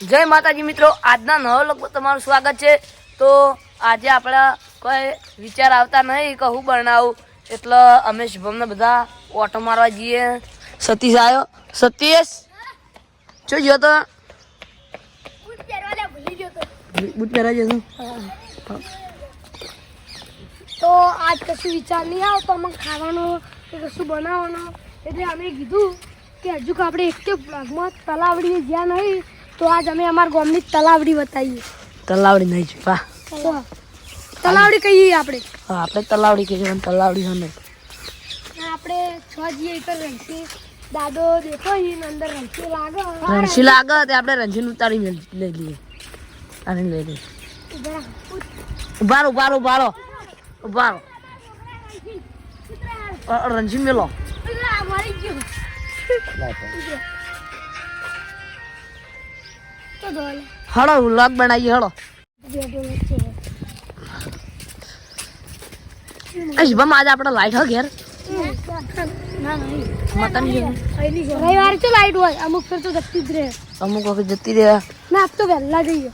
જય માતાજી મિત્રો આજના નવા લોકો તમારું સ્વાગત છે. તો આજે આપણા કોઈ વિચાર આવતા નહીં કે હું બનાવું. એટલે અમે શુભમને બધા ઓટો મારવા જઈએ. સતીશ આવ્યો સતીશ! શું ગયો તો. બુટ પહેરવા જશો? તો આજ કશું વિચાર નહીં આવતો અમે ખાવાનો કે કશું બનાવવાનો. એટલે અમે કીધું કે હજુ કે આપણે એક બ્લોગમાં તલાવડીએ જ્યાં નહીં તો આજ અમે અમારા ગામની તલાવડી બતાવીએ. તલાવડી નહીં છુપા તો તલાવડી કહીએ આપણે. હા આપણે તલાવડી કહીએ પણ તલાવડી હા નહીં. આપણે છ જઈએ તો રહીશી દાદો દેખો અહીં અંદર રહીશી લાગે. રણસી લાગે તે આપણે રણસીને ઉતારી લઈ લઈએ. અને લઈ લઈએ. ઉભારો ઉભારો ઉભારો. ઉભારો. રણસી મેલો. મરી ગયું. હળો વ્લોગ બનાવીએ હળો. એ શુભમ આજે આપણે લાઈટ હો ઘેર? મતન રવિવારે તો લાઈટ હોય અમુક ફેર તો જતી જ રહે. અમુક વખત જતી રહે. ના આજ તો વહેલા જઈએ.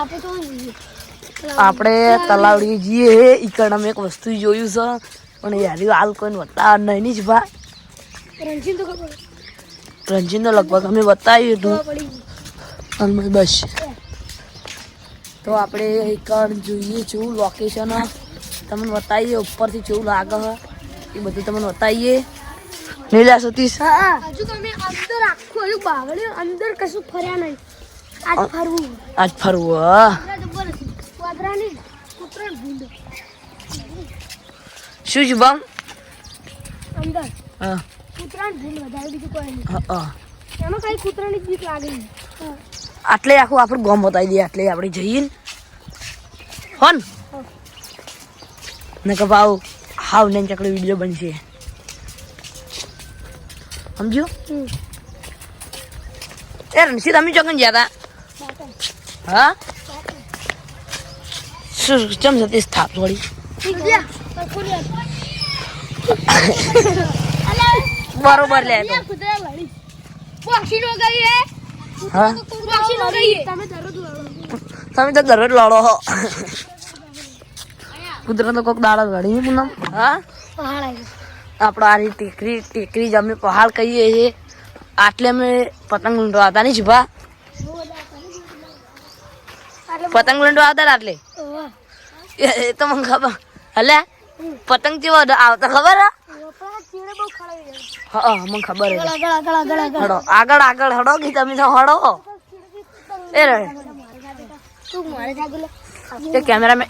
આપણે તો આપણે તલાવડી જઈએ. ઈકણ અમે એક વસ્તુ જોયું છે. પણ યાર હાલ કોઈને બતાવ નહીં ની જ ભા રણજીત તો ખબર રંજીને લગભગ અમે બતાવ્યું હતું. અને બસ. તો આપણે ઈકણ જોઈએ છું લોકેશન તમને બતાવીએ ઉપરથી કેવું લાગે છે. એ બધું તમને બતાવીએ. લીલા સતીશ. હજુ તમે અંદર આખું હજુ બાવળ્યું અંદર કશું ફર્યા નહીં. આજ ફરવું. આજ ફરવું શું શુભમ અંદર. હા. કૂતરાની ભૂંડ વધારે બીજું કોઈ નહીં. હા, હા. એમાં કઈ કૂતરાની જીત લાગે નહીં. આટલે આખું આપણું ગોમ બતાવી દઈએ આટલે આપણે જઈએ હોન. ને કે ભાવ હાવ ને ચકડી વીડિયો બનશે. સમજ્યો. એ રણસી તમે ચોકન ગયા હતા હા? શું ચમ સતીશ સ્થાપ થોડી. બરોબર લે. પક્ષી નો ગઈ હે? તમે તો દરરોજ લડો હો. કુદરત તો કોક દાડા લડી પૂનમ. હા? આપણો આ રીતે ટેકરી ટેકરી જ અમે પહાડ કહીએ છીએ. આટલે અમે પતંગ લૂંટવા હતા નહીં જીભા પતંગ લૂંટવા આવતા ને આટલે? એ એ તો મને ખબર. હલે પતંગ જેવો આવતા ખબર હે? હા મને ખબર હે ગળા, ગળા, ગળા, ગળા, ગળા. હડો આગળ આગળ હડો કે તમે તો હડો. એ રે તું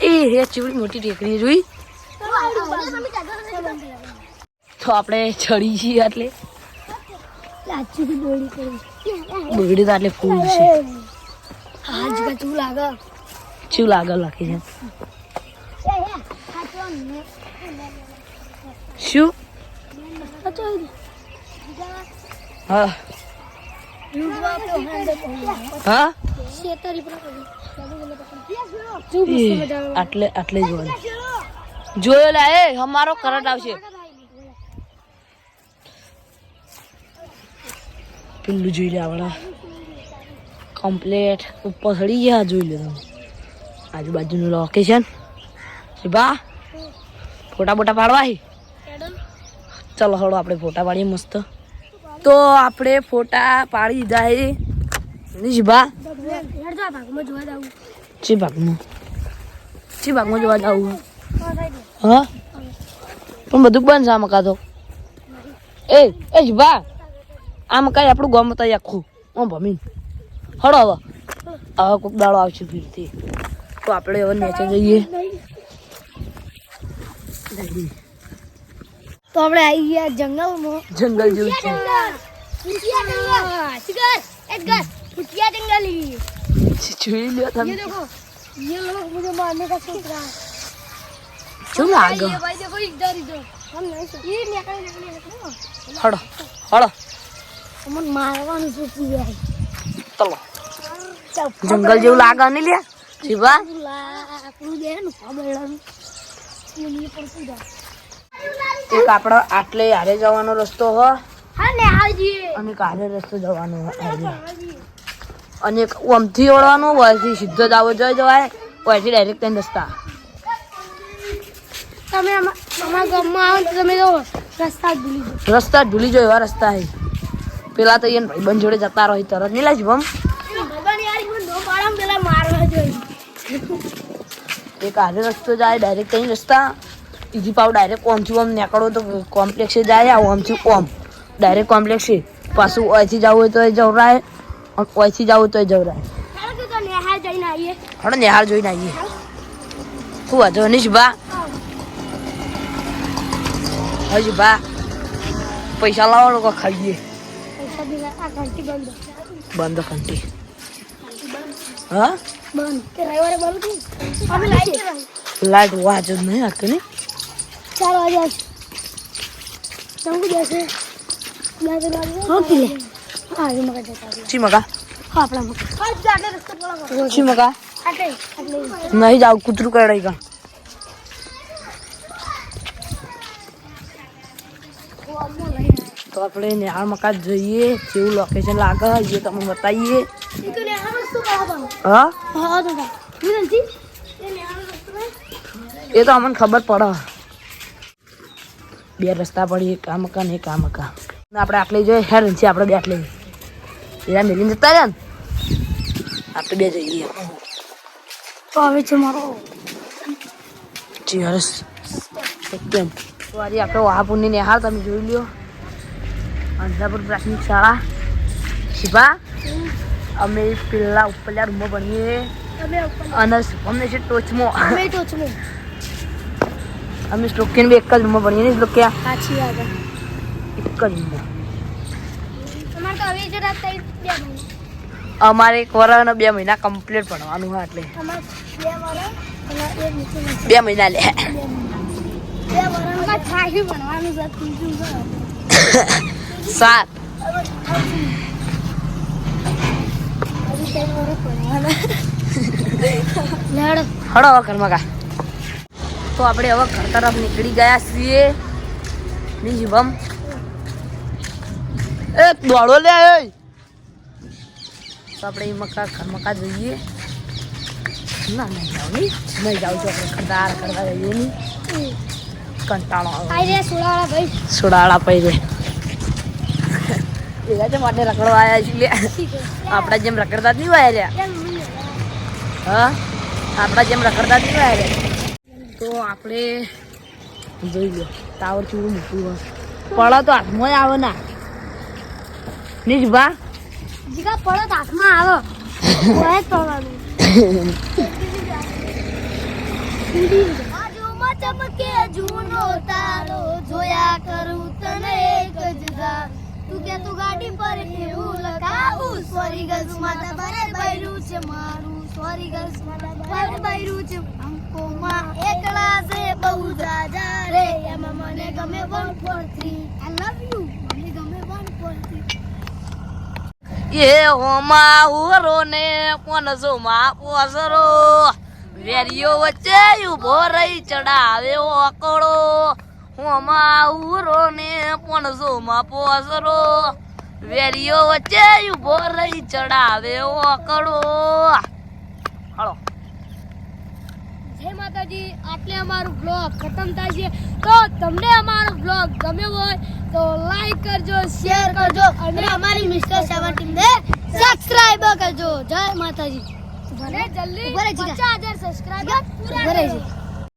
એ હે ચીવડી મોટી ટેકરી જોઈ. તો આપણે ચડી છીએ એટલે. બગડી તો એટલે ફૂલ છે. ગચું લાગે. શું લાગે લખી છે. શું? હા. આપણો હા આટલે આટલે જોવાનું. જોયો લા એ અમારો કરંટ આવશે. પેલું જોઈ લે આવડા. કમ્પ્લેટ ઉપર ચડી ગયા જોઈ લે તમે. આજુબાજુનું લોકેશન બા ફોટા બોટા પાડવા હે. ચલો હળો આપણે ફોટા પાડીએ મસ્ત. તો આપણે ફોટા પાડી જાય નિશભા. ચી ભાગમાં ચી ભાગમાં જોવા જવું હા, પણ બધું બંધ છે આ મકા તો. એ એ જીભા આ મકાઈ આપણું ગામ બતાવી આખું. ઓ ભમીન. હળો હવે. હવે કોઈક દાડો આવશે ફીરથી. તો આપણે હવે નીચે જઈએ. તો આપણે આવી ગયા જંગલમાં. જંગલ જેવું છે. ફૂટિયા જંગલ. એક ગસ લ્યો તમે. ये હળો અમને મારવાનું જંગલ જેવું લાગે ને લ્યા. જીવા. લા તું દે ને એક આપણો આટલે હારે જવાનો રસ્તો હો. હા અને કાલે રસ્તો જવાનો અને ઓમથી ઓળવાનો ઓયથી સીધો જ આવો જોઈ જવાય ઓયથી ડાયરેક્ટ ત્યાં રસ્તા. તમે અમારા ગામમાં આવો તો તમે તો રસ્તા ભૂલી જાઓ. રસ્તા ભૂલી જાઓ એવા રસ્તા છે પેલા તો એને ભાઈબંધ જોડે જતા રહી તરત નહીં લાજ ભમ એક આધે રસ્તો જાય ડાયરેક્ટ અહીં રસ્તા. ઈજી પાવ ડાયરેક્ટ ઓમથી ઓમ નીકળો તો કોમ્પ્લેક્સે જાય આ ઓમથી ઓમ. ડાયરેક્ટ કોમ્પ્લેક્સે પાછું ઓયથી જવું હોય તો એ જવરાય અને ઓયથી જવું હોય તો એ જવરાય હડો નિહાર જોઈને આવીએ. શું વાંધો? નહીં બા હજી બા પૈસા લાવો લોકો ખાઈએ બંધ. કંટી હા? બંધ. રવિવારે બંધ લાઈટ લાઈટ વાજ જ નહીં? ચંગુ જશે હા પીલે હા એ મગજ જતા ચી મગા. હા આપણા મગા. આટલે આટલે નહીં જાવ કૂતરું કરડાઈ કા તો આપણે નેહાળ મકા જોઈએ જેવું લોકેશન લાગે એ તમે બતાવીએ. હા. એ તો અમને ખબર પડે. બે રસ્તા પડી એક આ ને એક આ મકા આપણે આટલે જોઈએ હેર છે આપણે બે આટલે. એના મેલીને જતા રહ્યા ને? આપણે બે જઈએ. આવે છે મારો. ચિયર્સ એકદમ તો આજે આપણે વાહાપુરની નિહાળ તમે જોઈ લ્યો. અંધાપુર પ્રાથમિક શાળા. શિભા અમે પેલા ઉપરલા રૂમમાં ભણીએ. અને અમને છે ટોચમાં. અમે છું અમે સ્ટોકિન બી એક જ રૂમમાં ભણીએ ને શ્લોક્યા સાચી વાત એક જ રૂમમાં. અમારે તો હવે જરા તઈ બે મહિના. અમારે એક વર અને બે મહિના કમ્પ્લીટ ભણવાનું હોય એટલે. અમારે બે મહિના. લે. સાત. હળો ઘરમાં કા. તો આપણે હવે ઘર તરફ નીકળી ગયા છીએ. ની એ દોડો લે એ. તો આપણે એ મકા ઘર મકા જોઈએ. ના નહીં જાવ નહીં. નહીં જાવ છો આપણે ખરદાર કરવા જઈએ નહીં. કંટાળો આવે. સોડાવાળા ભાઈ. સુડાળા પೈ રે. એના છે માટે રખડવા આવ્યા છીએ. આપણા જેમ રખડતા જ નહીં લ્યા. હા? આપણા જેમ રખડતા જ નહીં રે તો આપણે જોઈ લો, ટાવર કેવું મૂકવું હોય. પડો તો હાથમાં આવે ના. નહીં ભા જીગા પડો તો હાથમાં આવે. જોયા કરું તને એક જ તું કે તું ગાડી પર કેવું લખાવું? સોરી ગર્લ્સ માતા બારે બૈરું છે મારું. સોરી ગર્લ્સ માતા બૈરું છે. અંકોમાં એકલા છે, બહુ જાજા રે. એમાં મને ગમે 143 આઈ લવ યુ મને ગમે 143 એ હોમાં ઉરો ને પોનસો માં પોસરો વચ્ચે ઊભો રહી ચડાવે ઓકળો. હોમાં ઉરો ને પોનસો માં પોસરો વેરીઓ વચ્ચે ઊભો રહી ચડાવે ઓકડો હળો જય માતાજી આટલે અમારું બ્લોગ ખતમ થાય છે. તો તમને અમારો બ્લોગ ગમ્યો હોય તો લાઈક કરજો શેર કરજો અને અમારી મિસ્ટર સેવન્ટીન ને સબસ્ક્રાઇબ કરજો. જય માતાજી. ભલે જલ્દી પચાસ હજાર સબસ્ક્રાઇબર પૂરા કરજો